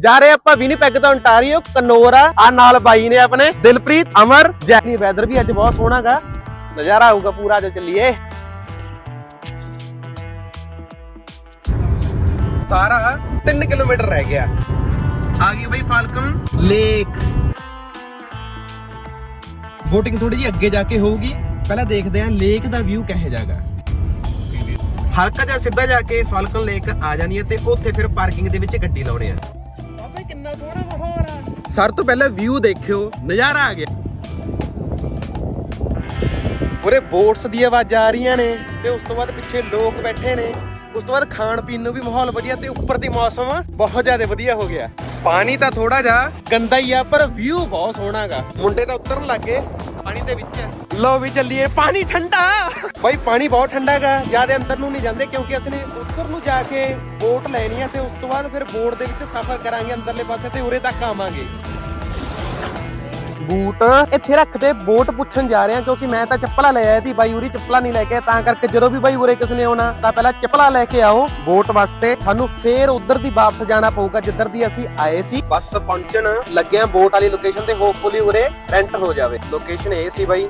ਜਾ ਰਹੇ ਆਪਾਂ ਵਿਨੀਪੈਗ ਤੋਂ ontario ਕਨੋਰਾ, ਆ ਨਾਲ ਬਾਈ ਨੇ ਆਪਣੇ ਦਿਲਪ੍ਰੀਤ, ਅਮਰ, ਜੈਨੀ, ਵੈਦਰ ਵੀ ਅੱਜ ਬਹੁਤ ਸੋਹਣਾਗਾ। ਨਜ਼ਾਰਾ ਆਊਗਾ ਪੂਰਾ ਜੋ ਚੱਲੀਏ। ਸਾਰਾ 3 ਕਿਲੋਮੀਟਰ ਰਹਿ ਗਿਆ। ਆ ਗਈ ਬਈ ਫਾਲਕਨ ਲੇਕ। ਬੋਟਿੰਗ ਥੋੜੀ ਜਿਹੀ ਅੱਗੇ ਜਾ ਕੇ ਹੋਊਗੀ। ਪਹਿਲਾਂ ਦੇਖਦੇ ਆਂ ਲੇਕ ਦਾ ਵਿਊ ਕਿਹੋ ਜਾਗਾ ਹਲਕਾ ਜਿਹਾ ਸਿੱਧਾ ਜਾ ਕੇ ਫਾਲਕਨ ਲੇਕ ਆ ਜਾਣੀ ਹੈ ਤੇ ਉੱਥੇ ਫਿਰ ਪਾਰਕਿੰਗ ਦੇ ਵਿੱਚ ਗੱਡੀ ਲਾਉਣੀ ਆ ਬਾਬੇ ਸੋਹਣਾ ਮਾਹੌਲ ਆ ਸਰ ਤੋਂ ਪਹਿਲਾਂ ਵਿਊ ਦੇਖਿਓ, ਨਜ਼ਾਰਾ ਆ ਗਿਆ। ਉਰੇ ਬੋਟਸ ਦੀ ਆਵਾਜ਼ਾਂ ਆ ਰਹੀਆਂ ਨੇ ਤੇ ਉਸ ਤੋਂ ਬਾਅਦ ਪਿੱਛੇ ਲੋਕ ਬੈਠੇ ਨੇ। ਉਸ ਤੋਂ ਬਾਅਦ ਖਾਣ ਪੀਣ ਨੂੰ ਵੀ ਮਾਹੌਲ ਵਧੀਆ ਤੇ ਉੱਪਰ ਦੀ ਮੌਸਮ ਬਹੁਤ ਜ਼ਿਆਦਾ ਵਧੀਆ ਹੋ ਗਿਆ। ਪਾਣੀ ਤਾਂ ਥੋੜਾ ਜਿਹਾ ਗੰਦਾ ਹੀ ਆ, ਪਰ ਵਿਊ ਬਹੁਤ ਸੋਹਣਾਗਾ ਮੁੰਡੇ ਤਾਂ ਉਤਰਨ ਲੱਗੇ ਪਾਣੀ ਦੇ ਵਿੱਚ ਲੋ ਵੀ ਚੱਲੀਏ ਪਾਣੀ ਠੰਡਾ। ਬਾਈ ਪਾਣੀ ਬਹੁਤ ਠੰਡਾ ਹੈਗਾ। ਜ਼ਿਆਦਾ ਅੰਦਰ ਨੂੰ ਨਹੀਂ ਜਾਂਦੇ ਕਿਉਂਕਿ ਅਸੀਂ ਨੇ ਉੱਪਰ ਨੂੰ ਜਾ ਕੇ ਬੋਟ ਲੈਣੀ ਆ ਤੇ ਉਸ ਤੋਂ ਬਾਅਦ ਫਿਰ ਬੋਟ ਦੇ ਵਿੱਚ ਸਫ਼ਰ ਕਰਾਂਗੇ ਅੰਦਰਲੇ ਪਾਸੇ ਤੇ ਉਰੇ ਤੱਕ ਆਵਾਂਗੇ। ਬੂਟ ਇੱਥੇ ਰੱਖਦੇ ਬੋਟ ਪੁੱਛਣ ਜਾ ਰਹੇ ਆ ਕਿਉਂਕਿ ਮੈਂ ਤਾਂ ਚੱਪਲਾਂ ਲੈ ਆਇਆ ਸੀ ਬਾਈ ਉਰੀ ਚੱਪਲਾਂ ਨਹੀਂ ਲੈ ਕੇ ਤਾਂ ਕਰਕੇ ਜਦੋਂ ਵੀ ਬਾਈ ਉਰੇ ਕਿਸ ਨੇ ਆਉਣਾ ਤਾਂ ਪਹਿਲਾਂ ਚੱਪਲਾਂ ਲੈ ਕੇ ਆਓ। ਬੋਟ ਵਾਸਤੇ ਸਾਨੂੰ ਫੇਰ ਉਧਰ ਦੀ ਵਾਪਸ ਜਾਣਾ ਪਊਗਾ ਜਿੱਧਰ ਦੀ ਅਸੀਂ ਆਏ ਸੀ। ਬੱਸ ਪਹੁੰਚਣ ਲੱਗਿਆ ਬੋਟ ਵਾਲੀ ਲੋਕੇਸ਼ਨ ਤੇ ਹੋਪਫੁਲੀ ਉਰੇ ਰੈਂਟ ਹੋ ਜਾਵੇ। ਲੋਕੇਸ਼ਨ ਇਹ ਸੀ ਬਾਈ।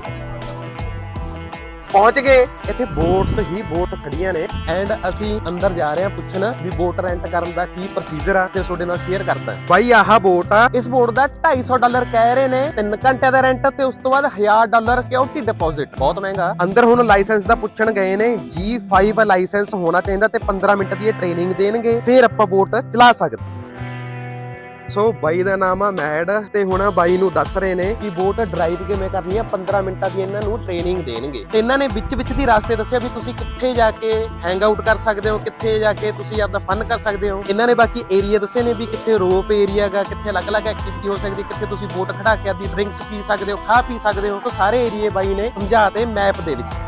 ਪਹੁੰਚ ਗਏ। ਇੱਥੇ ਬੋਟਸ ਹੀ ਬੋਟ ਖੜੀਆਂ ਨੇ। ਐਂਡ ਅਸੀਂ ਅੰਦਰ ਜਾ ਰਹੇ ਹਾਂ ਪੁੱਛਣ ਵੀ ਬੋਟ ਰੈਂਟ ਕਰਨ ਦਾ ਕੀ ਪ੍ਰੋਸੀਜਰ ਆ ਤੇ ਤੁਹਾਡੇ ਨਾਲ ਸ਼ੇਅਰ ਕਰਦਾ ਬਾਈ ਆਹ ਬੋਟ ਆ। ਇਸ ਬੋਟ ਦਾ 250 ਡਾਲਰ ਕਹਿ ਰਹੇ ਨੇ 3 ਘੰਟੇ ਦਾ ਰੈਂਟ ਤੇ ਉਸ ਤੋਂ ਬਾਅਦ 1000 ਡਾਲਰ ਸਿਕਿਉਰਿਟੀ ਡਿਪੋਜ਼ਿਟ ਬਹੁਤ ਮਹਿੰਗਾ। ਅੰਦਰ ਹੁਣ ਲਾਇਸੈਂਸ ਦਾ ਪੁੱਛਣ ਗਏ ਨੇ G5 ਲਾਇਸੈਂਸ ਹੋਣਾ ਚਾਹੀਦਾ ਤੇ 15 ਮਿੰਟ ਦੀ ਇਹ ਟ੍ਰੇਨਿੰਗ ਦੇਣਗੇ ਫਿਰ ਆਪਾਂ ਬੋਟ ਚਲਾ ਸਕਦੇ ਸੋ ਬਾਈ ਦਾ ਨਾਮ ਆ ਮੈਡ ਤੇ ਹੁਣ ਬਾਈ ਨੂੰ ਦੱਸ ਰਹੇ ਨੇ ਕਿ ਬੋਟ ਡਰਾਈਵ ਕਿਵੇਂ ਕਰਨੀ ਆ 15 ਮਿੰਟਾਂ ਦੀ ਇਹਨਾਂ ਨੂੰ ਟ੍ਰੇਨਿੰਗ ਦੇਣਗੇ। ਤੇ ਇਹਨਾਂ ਨੇ ਵਿੱਚ ਵਿੱਚ ਦੀ ਰਾਸਤੇ ਦੱਸਿਆ ਵੀ ਤੁਸੀਂ ਕਿੱਥੇ ਜਾ ਕੇ ਹੈਂਗ ਆਊਟ ਕਰ ਸਕਦੇ ਹੋ, ਕਿੱਥੇ ਜਾ ਕੇ ਤੁਸੀਂ ਆਪਦਾ ਫਨ ਕਰ ਸਕਦੇ ਹੋ। ਇਹਨਾਂ ਨੇ ਬਾਕੀ ਏਰੀਆ ਦੱਸੇ ਨੇ ਵੀ ਕਿੱਥੇ ਰੋਪ ਏਰੀਆ ਗਾ, ਕਿੱਥੇ ਅਲੱਗ-ਅਲੱਗ ਐਕਟੀਵਿਟੀ ਹੋ ਸਕਦੀ, ਕਿੱਥੇ ਤੁਸੀਂ ਬੋਟ ਖੜਾ ਕੇ ਆਪਦੀ ਡਰਿੰਕਸ ਪੀ ਸਕਦੇ ਹੋ, ਖਾ ਪੀ ਸਕਦੇ ਹੋ। ਤਾਂ ਸਾਰੇ ਏਰੀਏ ਬਾਈ ਨੇ ਸਮਝਾਤੇ ਮੈਪ ਦੇ ਵਿੱਚ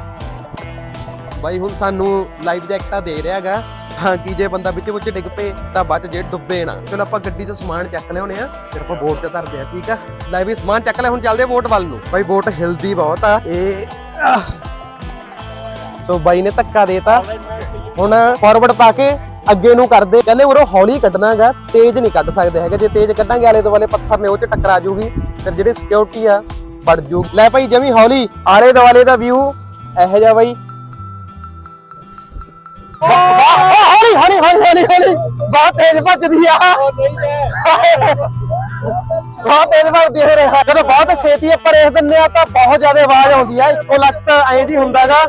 ਬਾਈ ਹੁਣ ਸਾਨੂੰ ਲਾਈਵ ਜੈਕਟਾ ਦੇ ਰਿਹਾ ਹੈਗਾ ਤਾਂ ਕਿ ਜੇ ਬੰਦਾ ਵਿੱਚ ਵਿੱਚ ਡਿੱਗ ਪਏ ਤਾਂ ਬਚ ਜੇ ਡੁੱਬੇ ਨਾ। ਚਲੋ ਆਪਾਂ ਗੱਡੀ 'ਚੋਂ ਸਮਾਨ ਚੱਕ ਲਿਆਉਣੇ ਆ ਫਿਰ ਆਪਾਂ ਬੋਟ ਤੇ ਧਰਦੇ ਆ ਠੀਕ ਆ? ਲੈ ਵੀ ਸਮਾਨ ਚੱਕ ਲੈ ਹੁਣ ਚੱਲਦੇ ਆ ਬੋਟ ਵੱਲ ਨੂੰ। ਬਾਈ ਬੋਟ ਹਿਲਦੀ ਬਹੁਤ ਆ। ਇਹ। ਸੋ ਬਾਈ ਨੇ ਧੱਕਾ ਦੇਤਾ। ਹੁਣ ਫਾਰਵਰਡ ਪਾ ਕੇ ਅੱਗੇ ਨੂੰ ਕਰਦੇ। ਕਹਿੰਦੇ ਉਰੋਂ ਹੌਲੀ ਕੱਢਣਾਗਾ ਤੇਜ਼ ਨਹੀਂ ਕੱਢ ਸਕਦੇ ਹੈਗੇ। ਜੇ ਤੇਜ਼ ਕੱਢਾਂਗੇ ਆਲੇ ਦੁਆਲੇ ਪੱਥਰ ਨੇ ਉਹ 'ਚ ਟਕਰਾ ਜੂਗੀ। ਫਿਰ ਜਿਹੜੀ ਸਿਕਿਉਰਿਟੀ ਆ ਵੜ ਜੂ। ਲੈ ਭਾਈ ਜਮੀ ਹੌਲੀ। ਆਲੇ ਦੁਆਲੇ ਦਾ ਵਿਊ ਇਹੋ ਜਿਹਾ ਬਾਈ। ਹੌਲੀ ਹੌਲੀ ਹੌਲੀ ਹੌਲੀ ਹੌਲੀ। ਬਹੁਤ ਤੇਜ਼ ਭੱਜਦੀ ਆ। ਬਹੁਤ ਤੇਜ਼ ਭੱਜਦੀ ਹੈ ਰਿਹਾ ਜਦੋਂ ਬਹੁਤ ਛੇਤੀ ਉੱਪਰ ਰੇਸ ਦਿੰਦੇ ਆ ਤਾਂ ਬਹੁਤ ਜ਼ਿਆਦਾ ਆਵਾਜ਼ ਆਉਂਦੀ ਆ। ਇੱਕੋ ਲੱਤ ਐਂ ਦੀ ਹੁੰਦਾਗਾ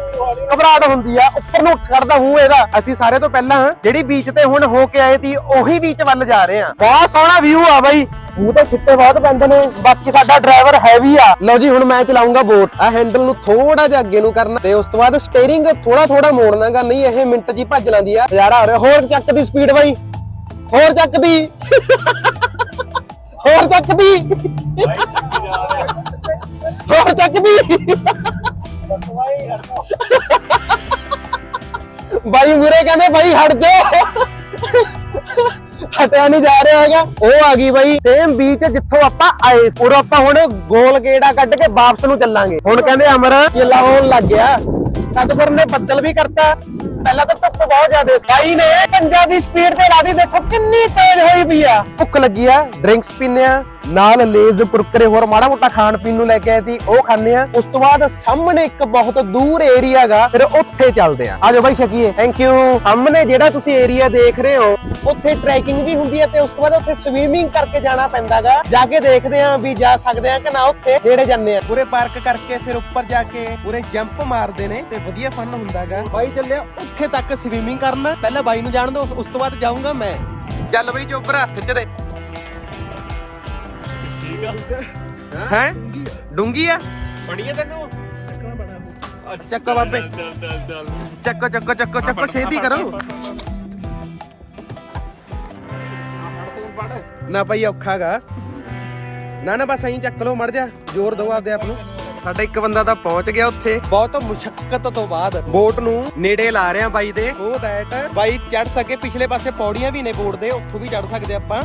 ਘਬਰਾਹਟ ਹੁੰਦੀ ਆ। ਉੱਪਰ ਨੂੰ ਕਰਦਾ ਹੂੰ ਇਹਦਾ। ਅਸੀਂ ਸਾਰੇ ਤੋਂ ਪਹਿਲਾਂ ਜਿਹੜੀ ਬੀਚ ਤੇ ਹੁਣ ਹੋ ਕੇ ਆਏ ਸੀ ਉਹੀ ਬੀਚ ਵੱਲ ਜਾ ਰਹੇ ਆ। ਬਹੁਤ ਸੋਹਣਾ ਵਿਊ ਆ ਬਾਈ। ਮੂੰਹ ਤੇ ਛਿੱਟੇ ਬਹੁਤ ਪੈਂਦੇ ਨੇ। ਬਾਕੀ ਸਾਡਾ ਡਰਾਈਵਰ ਹੈਵੀ ਆ। ਲਓ ਜੀ ਹੁਣ ਮੈਂ ਚਲਾਉਂਗਾ ਬੋਟ ਆ ਹੈਂਡਲ ਨੂੰ ਥੋੜਾ ਜਿਹਾ ਅੱਗੇ ਨੂੰ ਕਰਨਾ। ਤੇ ਉਸ ਤੋਂ ਬਾਅਦ ਸਟੀਅਰਿੰਗ ਥੋੜਾ ਥੋੜਾ ਮੋੜਨਾਗਾ ਨਹੀਂ ਇਹ ਮਿੰਟ ਹੀ ਭੱਜ ਲੈਂਦੀ ਆ। ਨਜ਼ਾਰਾ ਆ ਰਿਹਾ। ਹੋਰ ਚੱਕ ਦੀ ਸਪੀਡ ਬਾਈ। ਹੋਰ ਚੱਕ ਦੀ ਹੋਰ ਚੱਕ ਦੀ ਹੋਰ ਚੱਕ ਦੀ ਬਾਈ ਮੁਰੇ ਕਹਿੰਦੇ, ਬਾਈ, ਹਟ ਜਾ। ਹਟਿਆ ਨਹੀਂ ਜਾ ਰਿਹਾ ਹੈਗਾ। ਉਹ ਆ ਗਈ ਬਾਈ। ਸੇਮ ਬੀਚ ਜਿੱਥੋਂ ਆਪਾਂ ਆਏ ਸੀ। ਉਰੋਂ ਆਪਾਂ ਹੁਣ ਗੋਲ ਗੇੜਾ ਕੱਢ ਕੇ ਵਾਪਸ ਨੂੰ ਚੱਲਾਂਗੇ। ਹੁਣ ਕਹਿੰਦੇ ਅਮਰ ਇਹ ਲੱਗ ਗਿਆ। ਸਤਿਗੁਰ ਨੇ ਬੱਦਲ ਵੀ ਕਰਤਾ। ਪਹਿਲਾਂ ਤਾਂ ਧੁੱਪ ਬਹੁਤ ਜ਼ਿਆਦਾ ਸੀ। ਬਾਈ ਨੇ ਪੰਜਾ ਦੀ ਸਪੀਡ ਤੇ ਲਾਦੀ ਦੇਖੋ ਕਿੰਨੀ ਤੇਜ਼ ਹੋਈ ਪਈ ਆ। ਭੁੱਖ ਲੱਗੀ ਆ ਡਰਿੰਕਸ ਪੀਨੇ ਆ ਨਾਲ ਲੇਜ਼ ਕੁਰਕਰੇ ਹੋਰ ਮਾੜਾ ਮੋਟਾ ਖਾਣ ਪੀਣ ਨੂੰ ਲੈ ਕੇ ਆਏ ਸੀ, ਉਹ ਖਾਣੇ ਆ ਉਸ ਤੋਂ ਬਾਅਦ ਸਾਹਮਣੇ ਇੱਕ ਬਹੁਤ ਦੂਰ ਏਰੀਆ ਫਿਰ ਉੱਥੇ ਚੱਲਦੇ ਆ ਆਜੋ ਬਾਈ ਸ਼ਕੀਏ। ਥੈਂਕ ਯੂ ਸਾਹਮਣੇ ਜਿਹੜਾ ਤੁਸੀਂ ਏਰੀਆ ਦੇਖ ਰਹੇ ਹੋ, ਉੱਥੇ ਟਰੈਕਿੰਗ ਵੀ ਹੁੰਦੀ ਹੈ ਤੇ ਉਸ ਤੋਂ ਬਾਅਦ ਉੱਥੇ ਸਵੀਮਿੰਗ ਕਰਕੇ ਜਾਣਾ ਪੈਂਦਾਗਾ ਜਾ ਕੇ ਦੇਖਦੇ ਆ ਵੀ ਜਾ ਸਕਦੇ ਆ ਕਿ ਨਾ ਉੱਥੇ, ਨੇੜੇ ਜਾਂਦੇ ਆ ਪੂਰੇ ਪਾਰਕ ਕਰਕੇ ਫਿਰ ਉੱਪਰ ਜਾ ਕੇ ਪੂਰੇ ਜੰਪ ਮਾਰਦੇ ਨੇ ਤੇ ਵਧੀਆ ਫਨ ਹੁੰਦਾਗਾ ਬਾਈ ਚੱਲਿਆ, ਉੱਥੇ ਤੱਕ ਸਵੀਮਿੰਗ ਕਰਨ। ਪਹਿਲਾਂ ਬਾਈ ਨੂੰ ਜਾਣ ਦੋ ਉਸ ਤੋਂ ਬਾਅਦ ਜਾਊਂਗਾ ਮੈਂ। ਚੱਲ ਬਈ ਚੋਬਰਾ ਖਿੱਚ ਦੇ। ਹੈ? ਡੂੰਗੀ ਆ ਬਣੀ ਹੈ ਤੈਨੂੰ? ਚੱਕੋ ਬਾਬੇ। ਚੱਲ ਚੱਲ ਚੱਲ ਚੱਕੋ ਚੱਕੋ ਚੱਕੋ ਚੱਕੋ ਛੇਤੀ ਕਰੋ। ਨਾ ਭਾਈ ਔਖਾਗਾ ਨਾ ਨਾ ਬਸ ਐਂ ਚੱਕ ਲਓ ਮੜ ਜਾ। ਜ਼ੋਰ ਦਿਓ ਆਪਦੇ ਆਪ ਨੂੰ। ਸਾਡਾ ਇੱਕ ਬੰਦਾ ਤਾਂ ਪਹੁੰਚ ਗਿਆ ਉੱਥੇ। ਬਹੁਤ ਮੁਸ਼ਕਲ ਤੋਂ ਬਾਅਦ ਬੋਟ ਨੂੰ ਨੇੜੇ ਲਾ ਰਹੇ ਆ ਬਾਈ ਦੇ। ਉਹ ਦੈਟ ਬਾਈ ਚੜ ਸਕੇ ਪਿਛਲੇ ਪਾਸੇ ਪੌੜੀਆਂ ਵੀ ਨੇ ਬੋਟ ਦੇ ਉੱਥੋਂ ਵੀ ਚੜ ਸਕਦੇ ਆਪਾਂ।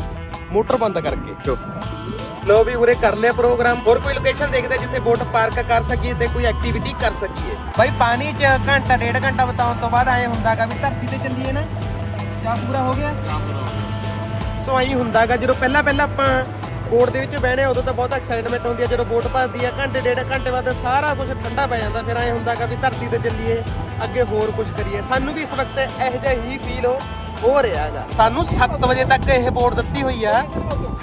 ਮੋਟਰ ਬੰਦ ਕਰਕੇ। ਲੋ ਵੀ ਉਰੇ ਕਰ ਲਿਆ ਪ੍ਰੋਗਰਾਮ। ਹੋਰ ਕੋਈ ਲੋਕੇਸ਼ਨ ਦੇਖਦੇ ਜਿੱਥੇ ਬੋਟ ਪਾਰਕ ਕਰ ਸਕੀਏ ਤੇ ਕੋਈ ਐਕਟੀਵਿਟੀ ਕਰ ਸਕੀਏ? ਬਾਈ ਪਾਣੀ 'ਚ ਘੰਟਾ ਡੇਢ ਘੰਟਾ ਬਤਾਉਣ ਤੋਂ ਬਾਅਦ ਐ ਹੁੰਦਾਗਾ ਵੀ ਧਰਤੀ ਤੇ ਚੱਲੀਏ ਨਾ। ਜਾਂ ਪੂਰਾ ਹੋ ਗਿਆ? ਸੋ ਐਂ ਹੁੰਦਾਗਾ ਜਦੋਂ ਪਹਿਲਾਂ ਪਹਿਲਾਂ ਆਪਾਂ ਬੋਟ ਦੇ ਵਿੱਚ ਬਹਿਣੇ ਉਦੋਂ ਤਾਂ ਬਹੁਤ ਐਕਸਾਈਟਮੈਂਟ ਹੁੰਦੀ ਹੈ ਜਦੋਂ ਬੋਟ ਭੱਜਦੀ ਆ ਘੰਟੇ ਡੇਢ ਘੰਟੇ ਬਾਅਦ ਸਾਰਾ ਕੁਝ ਠੰਡਾ ਪੈ ਜਾਂਦਾ। ਫਿਰ ਐਂ ਹੁੰਦਾਗਾ ਵੀ ਧਰਤੀ ਤੇ ਚੱਲੀਏ ਅੱਗੇ ਹੋਰ ਕੁਝ ਕਰੀਏ। ਸਾਨੂੰ ਵੀ ਇਸ ਵਕਤ ਇਹੋ ਜਿਹਾ ਹੀ ਫੀਲ ਹੋ ਹੋ ਰਿਹਾ ਹੈਗਾ। ਸਾਨੂੰ 7 ਵਜੇ ਤੱਕ ਇਹ ਬੋਟ ਦਿੱਤੀ ਹੋਈ ਆ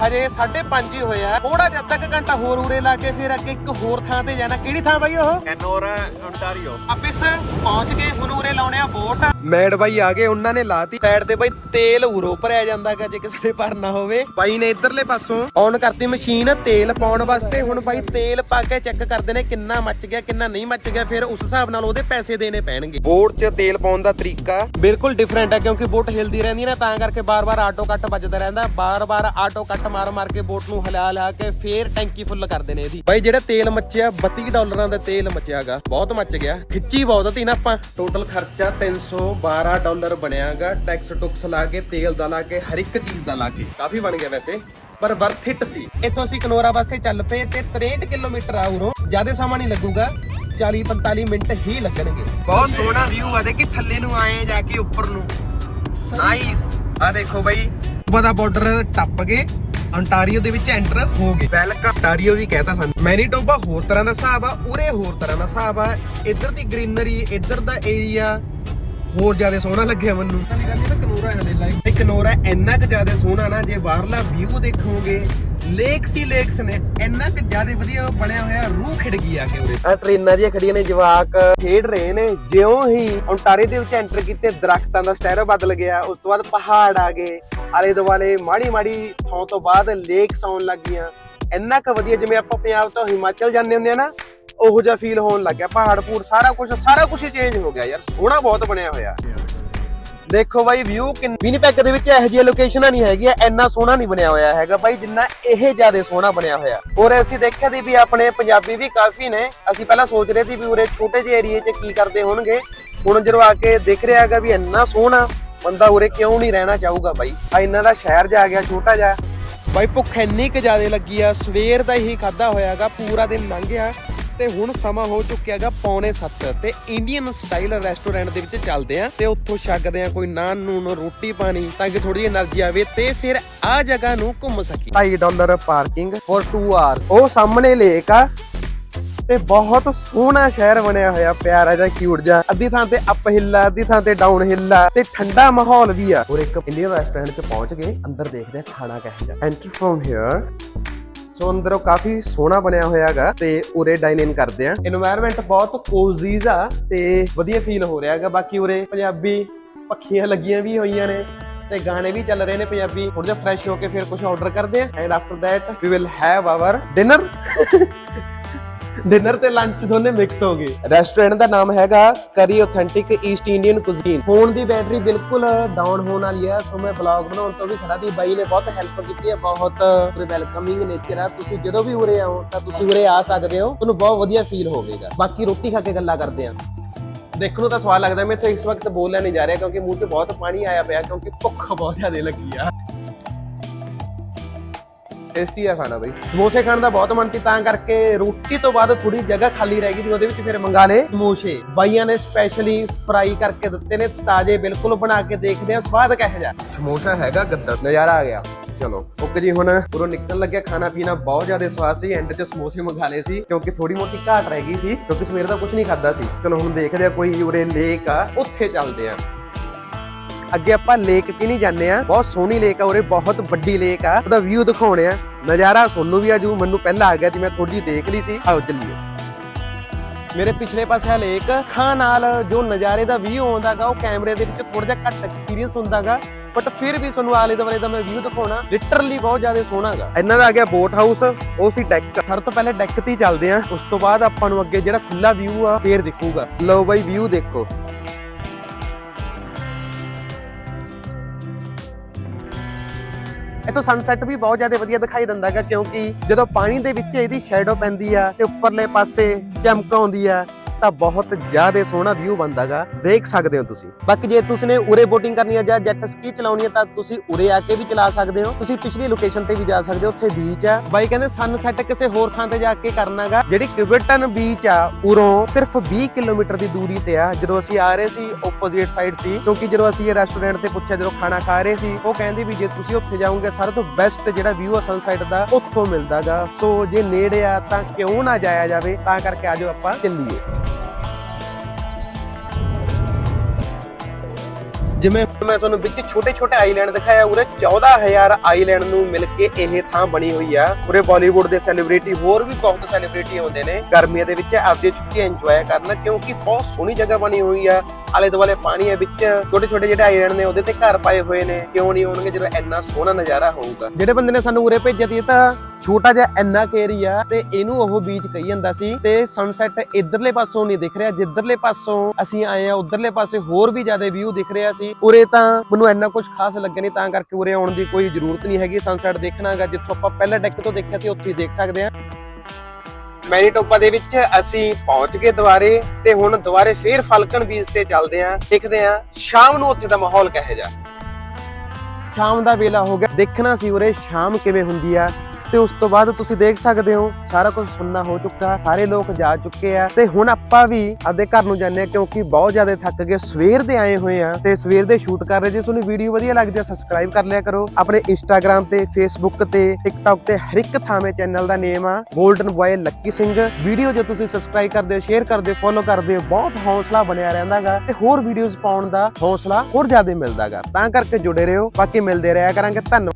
ਹਜੇ 5:30 ਹੀ ਹੋਇਆ ਥੋੜਾ ਜਿਹਾ ਅੱਧਾ ਕੁ ਘੰਟਾ ਹੋਰ ਉਰੇ ਲਾ ਕੇ ਫਿਰ ਅੱਗੇ ਇੱਕ ਹੋਰ ਥਾਂ ਤੇ ਜਾਣਾ। ਕਿਹੜੀ ਥਾਂ ਬਾਈ ਉਹ? ਕੈਨੋਰਾ ਓਨਟਾਰੀਓ ਆਪਿਸ ਪਹੁੰਚ ਗਏ ਹੁਣ ਉਰੇ ਲਾਉਣੇ ਆ ਵੋਟ ਮੈਡ ਬਾਈ ਆ ਗਏ ਉਹਨਾਂ ਨੇ ਲਾਤੀ। ਸਾਈਡ ਤੇ ਬਾਈ ਤੇਲ ਉਰੋ ਭਰਿਆ ਜਾਂਦਾਗਾ ਜੇ ਕਿਸੇ ਨੇ ਭਰਨਾ ਹੋਵੇ। ਬਾਈ ਨੇ ਇਧਰਲੇ ਪਾਸੋਂ ਔਨ ਕਰਤੀ ਮਸ਼ੀਨ ਤੇਲ ਪਾਉਣ ਵਾਸਤੇ। ਹੁਣ ਬਾਈ ਤੇਲ ਪਾ ਕੇ ਚੈੱਕ ਕਰਦੇ ਨੇ ਕਿੰਨਾ ਮੱਚ ਗਿਆ ਕਿੰਨਾ ਨਹੀਂ ਮੱਚ ਗਿਆ ਫਿਰ ਉਸ ਹਿਸਾਬ ਨਾਲ ਉਹਦੇ ਪੈਸੇ ਦੇਣੇ ਪੈਣਗੇ। ਬੋਟ 'ਚ ਤੇਲ ਪਾਉਣ ਦਾ ਤਰੀਕਾ ਬਿਲਕੁਲ ਡਿਫਰੈਂਟ ਹੈ ਕਿਉਂਕਿ ਬੋਟ ਹਿਲਦੀ ਰਹਿੰਦੀ ਹੈ ਨਾ ਤਾਂ ਕਰਕੇ ਬਾਰ-ਬਾਰ ਆਟੋ ਕੱਟ ਵੱਜਦਾ ਰਹਿੰਦਾ। ਬਾਰ-ਬਾਰ ਆਟੋ ਕੱਟ ਮਾਰ-ਮਾਰ ਕੇ ਬੋਟ ਨੂੰ ਹਿਲਾ ਹਿਲਾ ਕੇ ਫੇਰ ਟੈਂਕੀ ਫੁੱਲ ਕਰਦੇ ਨੇ ਇਹਦੀ। ਬਾਈ ਜਿਹੜਾ ਤੇਲ ਮੱਚਿਆ 32 ਡਾਲਰਾਂ ਦਾ ਤੇਲ ਮੱਚਿਆਗਾ ਬਹੁਤ ਮੱਚ ਗਿਆ। ਖਿੱਚੀ ਬਹੁਤ ਤੀ ਨਾ ਆਪਾਂ। ਟੋਟਲ ਖਰਚਾ 312 ਡਾਲਰ ਬਣਿਆਗਾ ਟੈਕਸ ਟੁਕਸ ਲਾ ਕੇ ਤੇਲ ਦਾ ਲਾ ਕੇ ਹਰ ਇੱਕ ਚੀਜ਼ ਦਾ ਲਾ ਕੇ। ਕਾਫੀ ਬਣ ਗਿਆ ਵੈਸੇ ਪਰ ਵਰਥ ਇਟ ਸੀ। ਇੱਥੋਂ ਅਸੀਂ ਕਨੋਰਾ ਵਾਸਤੇ ਚੱਲ ਪਏ ਤੇ 63 ਕਿਲੋਮੀਟਰ ਆ ਉਰੋਂ। ਜ਼ਿਆਦਾ ਸਮਾਂ ਨਹੀਂ ਲੱਗੂਗਾ 40 45 ਮਿੰਟ ਹੀ ਲੱਗਣਗੇ। ਬਹੁਤ ਸੋਹਣਾ ਵਿਊ ਆ ਦੇਖੀ ਥੱਲੇ ਨੂੰ ਆਏ ਜਾ ਕੇ ਉੱਪਰ ਨੂੰ। ਨਾਈਸ ਆ ਦੇਖੋ ਬਾਈ। ਬਦਾ ਬਾਰਡਰ ਟੱਪ ਗਏ ਅੰਟਾਰੀਓ ਦੇ ਵਿੱਚ ਐਂਟਰ ਹੋ ਗਏ। ਵੈਲਕਮ ਅੰਟਾਰੀਓ ਵੀ ਕਹਤਾ ਸਾਨੂੰ। ਮੈਨੀਟੋਬਾ ਹੋਰ ਤਰ੍ਹਾਂ ਦਾ ਹਿਸਾਬ ਆ ਉਰੇ ਹੋਰ ਤਰ੍ਹਾਂ ਦਾ ਹਿਸਾਬ ਆ। ਇੱਧਰ ਦੀ ਗ੍ਰੀਨਰੀ ਇੱਧਰ ਦਾ ਏਰੀਆ ਹੋਰ ਜ਼ਿਆਦਾ ਸੋਹਣਾ ਲੱਗਿਆ ਮੈਨੂੰ। ਕੈਨੋਰਾ ਹਲੇ ਲਾਈਵ ਇੱਕ ਇੰਨਾ ਕੁ ਜ਼ਿਆਦਾ ਸੋਹਣਾ ਨਾ, ਜੇ ਬਾਹਰਲਾ ਵਿਊ ਦੇਖੋਗੇ ਲੇਕਸ ਹੀ ਲੇਕਸ ਨੇ, ਇੰਨਾ ਕੁ ਜ਼ਿਆਦਾ ਵਧੀਆ ਬਣਿਆ ਹੋਇਆ, ਰੂਹ ਖਿੜ ਗਈ ਆ ਕੇ ਉਰੇ। ਆ ਟ੍ਰੇਨਾਂ ਦੀਆਂ ਖੜੀਆਂ ਨੇ, ਜਵਾਕ ਖੇਡ ਰਹੇ ਨੇ, ਜਿਉਂ ਹੀ ਓਨਟਾਰੀਓ ਦੇ ਵਿੱਚ ਐਂਟਰ ਕੀਤੇ ਦਰਖਤਾਂ ਦਾ ਸਟਾਈਲ ਬਦਲ ਗਿਆ, ਉਸ ਤੋਂ ਬਾਅਦ ਪਹਾੜ ਆ ਗਏ, ਆਲੇ ਦੁਆਲੇ ਮਾੜੀ ਮਾੜੀ ਥਾਂ ਤੋਂ ਬਾਅਦ ਲੇਕਸ ਆਉਣ ਲੱਗੀਆਂ। ਇੰਨਾ ਕੁ ਵਧੀਆ, ਜਿਵੇਂ ਆਪਾਂ ਪੰਜਾਬ ਤੋਂ ਹਿਮਾਚਲ ਜਾਂਦੇ ਹੁੰਦੇ ਆ ਨਾ ਉਹੋ ਜਿਹਾ ਫੀਲ ਹੋਣ ਲੱਗਿਆ ਪਹਾੜ ਪੂੜ ਸਾਰਾ ਕੁਝ ਸਾਰਾ ਕੁਝ ਚੇਂਜ ਹੋ ਗਿਆ ਯਾਰ, ਸੋਹਣਾ ਬਹੁਤ ਬਣਿਆ ਹੋਇਆ। ਦੇਖੋ ਬਾਈ ਵਿਊ ਵਿਨੀਪੈਗ ਦੇ ਵਿੱਚ ਇਹੋ ਜਿਹੀਆਂ ਲੋਕੇਸ਼ਨਾਂ ਨਹੀਂ ਹੈਗੀਆਂ, ਇੰਨਾ ਸੋਹਣਾ ਨਹੀਂ ਬਣਿਆ ਹੋਇਆ ਹੈਗਾ ਬਾਈ, ਜਿੰਨਾ ਇਹ ਜ਼ਿਆਦਾ ਸੋਹਣਾ ਬਣਿਆ ਹੋਇਆ। ਔਰ ਅਸੀਂ ਦੇਖਿਆ ਦੀ ਵੀ ਆਪਣੇ ਪੰਜਾਬੀ ਵੀ ਕਾਫੀ ਨੇ, ਅਸੀਂ ਪਹਿਲਾਂ ਸੋਚ ਰਹੇ ਸੀ ਵੀ ਉਰੇ ਛੋਟੇ ਜਿਹੇ ਏਰੀਏ 'ਚ ਕੀ ਕਰਦੇ ਹੋਣਗੇ। ਹੁਣ ਜਦੋਂ ਆ ਕੇ ਦੇਖ ਰਿਹਾ ਹੈਗਾ ਵੀ ਇੰਨਾ ਸੋਹਣਾ, ਬੰਦਾ ਉਰੇ ਕਿਉਂ ਨਹੀਂ ਰਹਿਣਾ ਚਾਹੂਗਾ ਬਾਈ? ਆ ਇਹਨਾਂ ਦਾ ਸ਼ਹਿਰ ਜਾ ਗਿਆ, ਛੋਟਾ ਜਿਹਾ। ਬਾਈ ਭੁੱਖ ਇੰਨੀ ਕੁ ਜ਼ਿਆਦਾ ਲੱਗੀ ਆ, ਸਵੇਰ ਦਾ ਹੀ ਖਾਦਾ ਹੋਇਆਗਾ ਪੂਰਾ ਦਿਨ ਲੰਘ ਗਿਆ। ਤੇ ਹੁਣ ਸਮਾਂ ਹੋ ਚੁੱਕਿਆਗਾ ਪੌਣੇ 7 ਤੇ ਇੰਡੀਅਨ ਸਟਾਈਲ ਰੈਸਟੋਰੈਂਟ ਦੇ ਵਿੱਚ ਚੱਲਦੇ ਆ ਤੇ ਉੱਥੋਂ ਛਕਦੇ ਆ ਕੋਈ ਨਾਨ ਨੂਨ, ਰੋਟੀ ਪਾਣੀ ਤਾਂ ਕਿ ਥੋੜੀ એનર્ਜੀ ਆਵੇ ਤੇ ਫਿਰ ਆ ਜਗ੍ਹਾ ਨੂੰ ਘੁੰਮ ਸਕੀ 2 ਡਾਲਰ ਪਾਰਕਿੰਗ ਫॉर 2 ਆਰ ਉਹ ਸਾਹਮਣੇ ਲੇਕ ਆ ਤੇ ਬਹੁਤ ਸੋਹਣਾ ਸ਼ਹਿਰ ਬਣਿਆ ਹੋਇਆ, ਪਿਆਰਾ ਜਿਹਾ ਕਿਊਟ ਜਿਹਾ। ਅੱਧੀ ਥਾਂ ਤੇ ਅਪ ਹਿੱਲ ਆ, ਅੱਧੀ ਥਾਂ ਤੇ ਡਾਊਨ ਹਿੱਲ ਆ ਤੇ ਠੰਡਾ ਮਾਹੌਲ ਵੀ ਆ। ਹੋਰ ਇੱਕ ਇੰਡੀਅਨ ਰੈਸਟੋਰੈਂਟ 'ਚ ਪਹੁੰਚ ਗਏ, ਅੰਦਰ ਦੇਖਦੇ ਆ ਖਾਣਾ ਕਿਹੋ ਜਿਹਾ। ਐਂਟਰ ਫਰਮ ਹੇਅਰ ਸੋ ਅੰਦਰੋਂ ਕਾਫੀ ਸੋਹਣਾ ਬਣਿਆ ਹੋਇਆ ਹੈਗਾ ਤੇ ਉਰੇ ਡਾਈਨ ਇਨ ਕਰਦੇ ਆ। এনवायरमेंट ਬਹੁਤ ਕੋਜ਼ੀਜ਼ ਆ ਤੇ ਵਧੀਆ ਫੀਲ ਹੋ ਰਿਹਾ ਹੈਗਾ ਬਾਕੀ ਉਰੇ ਪੰਜਾਬੀ ਪੱਖੀਆਂ ਲੱਗੀਆਂ ਵੀ ਹੋਈਆਂ ਨੇ ਤੇ ਗਾਣੇ ਵੀ ਚੱਲ ਰਹੇ ਨੇ ਪੰਜਾਬੀ। ਹੁਣ ਜੇ ਫਰੈਸ਼ ਹੋ ਕੇ ਫਿਰ ਕੁਝ ਆਰਡਰ ਕਰਦੇ ਆ। And after that we will have our dinner dinner ਤੇ ਲੰਚ ਦੋਨੇ ਮਿਕਸ ਹੋ ਗਏ। ਰੈਸਟੋਰੈਂਟ ਦਾ ਨਾਮ ਹੈਗਾ curry authentic east Indian cuisine phone ਦੀ ਬੈਟਰੀ ਬਿਲਕੁਲ ਡਾਊਨ ਹੋਣ ਵਾਲੀ ਹੈ ਸੋ ਮੈਂ ਵਲੌਗ ਬਣਾਉਣ ਤੋਂ ਵੀ ਖੜਾ ਦੀ ਬਾਈ ਨੇ ਬਹੁਤ ਹੈਲਪ ਕੀਤੀ ਹੈ ਬਹੁਤ ਵੈਲਕਮਿੰਗ ਨੇਚਰ ਆ। ਤੁਸੀਂ ਜਦੋਂ ਵੀ ਉਰੇ ਆਓ ਤਾਂ ਤੁਸੀਂ ਉਰੇ ਆ ਸਕਦੇ ਹੋ। ਤੁਹਾਨੂੰ ਬਹੁਤ ਵਧੀਆ ਫੀਲ ਹੋਵੇਗਾ। ਬਾਕੀ ਰੋਟੀ ਖਾ ਕੇ ਗੱਲਾਂ ਕਰਦੇ ਆ। ਦੇਖਣ ਨੂੰ ਤਾਂ ਸਵਾਦ ਲੱਗਦਾ। ਮੈਂ ਇੱਥੇ ਇਸ ਵਕਤ ਬੋਲਿਆ ਨਹੀਂ ਜਾ ਰਿਹਾ ਕਿਉਂਕਿ ਮੂੰਹ 'ਚ ਬਹੁਤ ਪਾਣੀ ਆਇਆ ਪਿਆ ਕਿਉਂਕਿ ਭੁੱਖ ਬਹੁਤ ਜ਼ਿਆਦਾ ਲੱਗੀ ਆ। ਟੇਸਟੀ ਆ ਖਾਣਾ ਬਈ। ਸਮੋਸੇ ਖਾਣ ਦਾ ਬਹੁਤ ਮਨ ਸੀ, ਤਾਂ ਕਰਕੇ ਰੋਟੀ ਤੋਂ ਬਾਅਦ ਥੋੜੀ ਜਗ੍ਹਾ ਖਾਲੀ ਰਹਿ ਗਈ ਸੀ, ਉਹਦੇ ਵਿੱਚ ਫਿਰ ਮੰਗਾ ਲਏ। ਸਮੋਸੇ ਬਾਈਆਂ ਨੇ ਸਪੈਸ਼ਲੀ ਫਰਾਈ ਕਰਕੇ ਦਿੱਤੇ ਨੇ, ਤਾਜ਼ੇ ਬਿਲਕੁਲ ਬਣਾ ਕੇ ਦੇਖਦੇ ਆ ਸਵਾਦ ਕਿਹੋ ਜਿਹਾ। ਸਮੋਸਾ ਹੈਗਾ ਗੱਦਾ। ਨਜ਼ਾਰਾ ਆ ਗਿਆ। ਚਲੋ, ਓਕੇ ਜੀ, ਹੁਣ ਪੂਰਾ ਨਿਕਲਣ ਲੱਗਿਆ ਖਾਣਾ ਪੀਣਾ, ਬਹੁਤ ਜ਼ਿਆਦਾ ਸਵਾਦ ਸੀ ਐਂਡ 'ਚ ਸਮੋਸੇ ਮੰਗਾ ਲਏ ਸੀ, ਕਿਉਂਕਿ ਥੋੜੀ ਮੋਟੀ ਘਾਟ ਰਹਿ ਗਈ ਸੀ, ਕਿਉਂਕਿ ਸਵੇਰ ਦਾ ਕੁਝ ਨਹੀਂ ਖਾਦਾ ਸੀ। ਚਲੋ, ਹੁਣ ਦੇਖਦੇ ਆ ਕੋਈ ਉਰੇ ਲੇਕ ਆ, ਉੱਥੇ ਚੱਲਦੇ ਆ ਅੱਗੇ ਆਪਾਂ ਲੇਕ ਕਿ ਜਾਂਦੇ ਆ ਬਹੁਤ ਸੋਹਣੀ ਲੇਕ ਆ ਉਰੇ, ਬਹੁਤ ਵੱਡੀ ਲੇਕ ਆ। ਉਹਦਾ ਵਿਊ ਦਿਖਾਉਣੇ ਆ। ਨਜ਼ਾਰਾ ਸੋਨੂੰ ਵੀ ਆਜੂ ਮੈਨੂੰ ਪਹਿਲਾਂ ਆ ਗਿਆ ਸੀ ਮੈਂ ਥੋੜੀ ਦੇਖ ਲਈ ਸੀ। ਆਓ ਚੱਲੀਏ। ਮੇਰੇ ਪਿਛਲੇ ਪਾਸੇ ਆ ਲੇਕ ਖਾਂ ਨਾਲ ਜੋ ਨਜ਼ਾਰੇ ਦਾ ਵਿਊ ਆਉਂਦਾਗਾ, ਉਹ ਕੈਮਰੇ ਦੇ ਵਿੱਚ ਥੋੜਾ ਜਿਹਾ ਘੱਟ ਐਕਸਪੀਰੀਅੰਸ ਹੁੰਦਾਗਾ। ਬਟ ਫਿਰ ਵੀ ਤੁਹਾਨੂੰ ਆਲੇ ਦੁਆਲੇ ਦਾ ਮੈਂ ਵਿਊ ਦਿਖਾਉਣਾ ਲਿਟਰਲੀ ਬਹੁਤ ਜ਼ਿਆਦਾ ਸੋਹਣਾਗਾ। ਇਹਨਾਂ ਦਾ ਆ ਗਿਆ ਬੋਟ ਹਾਊਸ ਉਹ ਸੀ ਡੈਕ ਸਭ ਤੋਂ ਪਹਿਲੇ ਡੈਕ ਤੇ ਚੱਲਦੇ ਆ ਉਸ ਤੋਂ ਬਾਅਦ ਆਪਾਂ ਨੂੰ ਅੱਗੇ ਜਿਹੜਾ ਖੁੱਲਾ ਵਿਊ ਆ, ਫੇਰ ਦਿਖੂਗਾ। ਲਓ ਬਾਈ ਵਿਊ ਦੇਖੋ। ਇੱਥੋਂ ਸਨਸੈਟ ਵੀ ਬਹੁਤ ਜ਼ਿਆਦਾ ਵਧੀਆ ਦਿਖਾਈ ਦਿੰਦਾ ਹੈਗਾ, ਕਿਉਂਕਿ ਜਦੋਂ ਪਾਣੀ ਦੇ ਵਿੱਚ ਇਹਦੀ ਸ਼ੈਡੋ ਪੈਂਦੀ ਆ ਤੇ ਉੱਪਰਲੇ ਪਾਸੇ ਚਮਕ ਆਉਂਦੀ ਆ ਤਾਂ ਬਹੁਤ ਜ਼ਿਆਦਾ ਸੋਹਣਾ ਵਿਊ ਬਣਦਾਗਾ। ਦੇਖ ਸਕਦੇ ਹੋ ਤੁਸੀਂ। ਬਾਕੀ ਜੇ ਤੁਸੀਂ ਨੇ ਉਰੇ ਬੋਟਿੰਗ ਕਰਨੀ ਹੈ ਜਾਂ ਜੈਟ ਸਕੀ ਚਲਾਉਣੀ ਹੈ ਤਾਂ ਤੁਸੀਂ ਉਰੇ ਆ ਕੇ ਵੀ ਚਲਾ ਸਕਦੇ ਹੋ। ਤੁਸੀਂ ਪਿਛਲੀ ਲੋਕੇਸ਼ਨ ਤੇ ਵੀ ਜਾ ਸਕਦੇ ਹੋ ਉੱਥੇ ਬੀਚ ਆ। ਬਾਈ ਕਹਿੰਦੇ ਸਨਸੈਟ ਕਿਸੇ ਹੋਰ ਥਾਂ ਤੇ ਜਾ ਕੇ ਕਰਨਾਗਾ। ਜਿਹੜੀ ਕਿਊਬਟਨ ਬੀਚ ਆ ਉਰੋਂ ਸਿਰਫ 20 ਕਿਲੋਮੀਟਰ ਦੀ ਦੂਰੀ ਤੇ ਆ। ਜਦੋਂ ਅਸੀਂ ਆ ਰਹੇ ਸੀ ਆਪੋਜ਼ਿਟ ਸਾਈਡ ਸੀ ਕਿਉਂਕਿ ਜਦੋਂ ਅਸੀਂ ਇਹ ਰੈਸਟੋਰੈਂਟ ਤੇ ਪੁੱਛਿਆ ਜਦੋਂ ਖਾਣਾ ਖਾ ਰਹੇ ਸੀ ਉਹ ਕਹਿੰਦੇ ਵੀ ਜੇ ਤੁਸੀਂ ਉੱਥੇ ਜਾਓਗੇ ਸਾਰਿਆਂ ਤੋਂ ਬੈਸਟ ਜਿਹੜਾ ਵਿਊ ਆ ਸਨਸੈਟ ਦਾ ਉੱਥੋਂ ਮਿਲਦਾਗਾ। ਸੋ ਜੇ ਨੇੜੇ ਆ ਤਾਂ ਕਿਉਂ ਨਾ ਜਾਇਆ ਜਾਵੇ ਤਾਂ ਕਰਕੇ ਆਜੋ ਆਪਾਂ ਚੱਲੀਏ। ਜਿਵੇਂ ਮੈਂ ਤੁਹਾਨੂੰ ਵਿੱਚ ਛੋਟੇ ਛੋਟੇ ਆਈਲੈਂਡ ਦਿਖਾਇਆ, ਉਰੇ 14000 ਆਈਲੈਂਡ ਨੂੰ ਮਿਲ ਕੇ ਇਹ ਥਾਂ ਬਣੀ ਹੋਈ ਆ। ਉਰੇ ਬਾਲੀਵੁੱਡ ਦੇ ਸੈਲੀਬ੍ਰਿਟੀ ਹੋਰ ਵੀ ਬਹੁਤ ਸੈਲੀਬ੍ਰਿਟੀ ਆਉਂਦੇ ਨੇ। ਗਰਮੀਆਂ ਦੇ ਵਿੱਚ ਆਪਦੀ ਛੁੱਟੀ ਇੰਜੋਏ ਕਰਨ, ਕਿਉਂਕਿ ਬਹੁਤ ਸੋਹਣੀ ਜਗ੍ਹਾ ਬਣੀ ਹੋਈ ਆ। ਆਲੇ ਦੁਆਲੇ ਪਾਣੀ ਹੈ ਵਿੱਚ, ਛੋਟੇ ਛੋਟੇ ਜਿਹੜੇ ਆਈਲੈਂਡ ਨੇ, ਉਹਦੇ ਤੇ ਘਰ ਪਾਏ ਹੋਏ ਨੇ। ਕਿਉਂ ਨਹੀਂ ਹੋਣਗੇ ਜਦੋਂ ਇੰਨਾ ਸੋਹਣਾ ਨਜ਼ਾਰਾ ਹੋਊਗਾ। ਜਿਹੜੇ ਬੰਦੇ ਨੇ ਸਾਨੂੰ ਉਰੇ ਭੇਜਿਆ ਸੀ ਤਾਂ ਛੋਟਾ ਜਿਹਾ ਇੰਨਾ ਆ ਤੇ ਇਹਨੂੰ ਉਹ ਬੀਚ ਕਹੀ ਜਾਂਦਾ ਸੀ ਤੇ ਸਨਸੈਟ ਇਧਰਲੇ ਪਾਸੋਂ ਨਹੀਂ ਦਿਖ ਰਿਹਾ, ਜਿੱਧਰਲੇ ਪਾਸੋਂ ਅਸੀਂ ਆਏ ਆ ਉਧਰਲੇ ਪਾਸੇ ਹੋਰ ਵੀ ਜ਼ਿਆਦਾ ਵਿਊ ਦਿਖ ਰਿਹਾ ਸੀ। ਉਰੇ ਤਾਂ ਮੈਨੂੰ ਇੰਨਾ ਕੁਝ ਖਾਸ ਲੱਗਿਆ ਨਹੀਂ ਤਾਂ ਕਰਕੇ ਉਰੇ ਆਉਣ ਦੀ ਕੋਈ ਜ਼ਰੂਰਤ ਨਹੀਂ ਹੈਗੀ। ਸਨਸੈਟ ਦੇਖਣਾਗਾ ਜਿੱਥੋਂ ਆਪਾਂ ਪਹਿਲਾਂ ਡੈਕ ਤੋਂ ਦੇਖਿਆ ਸੀ, ਉੱਥੇ ਦੇਖ ਸਕਦੇ ਆ ਮੈਨੀਟੋਪਾ ਦੇ ਵਿੱਚ ਅਸੀਂ ਪਹੁੰਚ ਗਏ ਦੁਬਾਰੇ ਤੇ ਹੁਣ ਦੁਬਾਰੇ ਫੇਰ ਫਲਕਨ ਬੀਚ ਤੇ ਚੱਲਦੇ ਆਂ ਦੇਖਦੇ ਆਂ ਸ਼ਾਮ ਨੂੰ ਉੱਥੇ ਦਾ ਮਾਹੌਲ ਕਿਹੋ ਜਿਹਾ। ਸ਼ਾਮ ਦਾ ਵੇਲਾ ਹੋ ਗਿਆ, ਦੇਖਣਾ ਸੀ ਉਰੇ ਸ਼ਾਮ ਕਿਵੇਂ ਹੁੰਦੀ ਆ। ਤੇ ਉਸ ਤੋਂ ਬਾਅਦ ਤੁਸੀਂ ਦੇਖ ਸਕਦੇ ਹੋ, ਸਾਰਾ ਕੁਝ ਸੁਣਨਾ ਹੋ ਚੁੱਕਾ, ਸਾਰੇ ਲੋਕ ਜਾ ਚੁੱਕੇ ਆ। ਤੇ ਹੁਣ ਆਪਾਂ ਵੀ ਆਪਦੇ ਘਰ ਨੂੰ ਜਾਂਦੇ ਆ ਕਿਉਂਕਿ ਬਹੁਤ ਜ਼ਿਆਦਾ ਥੱਕ ਗਏ, ਸਵੇਰ ਦੇ ਆਏ ਹੋਏ ਆ ਤੇ ਸਵੇਰ ਦੇ ਸ਼ੂਟ ਕਰ ਰਹੇ। ਜੇ ਤੁਹਾਨੂੰ ਵੀਡੀਓ ਵਧੀਆ ਲੱਗਦੀ ਆ ਸਬਸਕ੍ਰਾਈਬ ਕਰ ਲਿਆ ਕਰੋ। ਆਪਣੇ ਇੰਸਟਾਗ੍ਰam ਤੇ ਫੇਸਬੁੱਕ ਤੇ ਟਿਕਟੌਕ ਤੇ ਹਰ ਇੱਕ ਥਾਵੇਂ ਚੈਨਲ ਦਾ ਨੇਮ ਆ golden boy Lucky Singh video ਜੇ ਤੁਸੀਂ ਸਬਸਕ੍ਰਾਈਬ ਕਰਦੇ ਹੋ ਸ਼ੇਅਰ ਕਰਦੇ ਹੋ ਫੋਲੋ ਕਰਦੇ ਹੋ, ਬਹੁਤ ਹੌਸਲਾ ਬਣਿਆ ਰਹਿੰਦਾਗਾ ਤੇ ਹੋਰ ਵੀਡੀਓਜ਼ ਪਾਉਣ ਦਾ ਹੌਸਲਾ ਹੋਰ ਜ਼ਿਆਦਾ ਮਿਲਦਾਗਾ। ਤਾਂ ਕਰਕੇ ਜੁੜੇ ਰਹੋ, ਬਾਕੀ ਮਿਲਦੇ ਰਿਹਾ ਕਰਾਂਗੇ। ਧੰਨਵਾਦ।